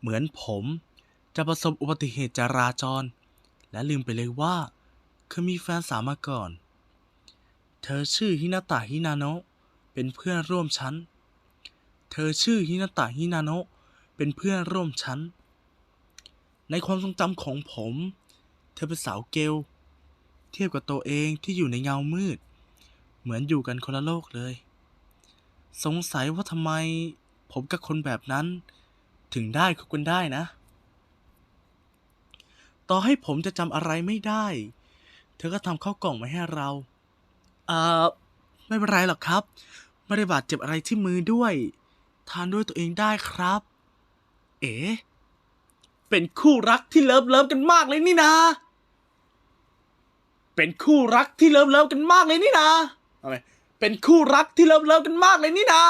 เหมือนผมจะประสบอุบัติเหตุจราจร และลืมไปเลยว่าเคยมีแฟนสาวมาก่อน เธอชื่อฮินาตะฮินาโนะเป็นเพื่อนร่วมชั้น เธอชื่อฮินาตะฮินาโนะเป็นเพื่อนร่วมชั้น ในความทรงจำของผม เธอเป็นสาวเกลเทียบกับตัวเองที่อยู่ในเงามืด เหมือนอยู่กันคนละโลกเลย สงสัยว่าทำไมผมกับคนแบบนั้น ถึงได้คบกันได้นะ ต่อให้ผมจะจำอะไรไม่ได้ เธอก็ทำข้าวกล่องมาให้เราเอ่อไม่เป็นไรหรอกครับ ไม่ได้บาดเจ็บอะไรที่มือด้วย ทานด้วยตัวเองได้ครับ เอ๋เป็นคู่รักที่เลิฟเลิฟกันมากเลยนี่นาเป็นคู่รักที่เลิฟเลิฟกันมากเลยนี่นาเอาไหมเป็นคู่รักที่เลิฟเลิฟกันมากเลยนี่นา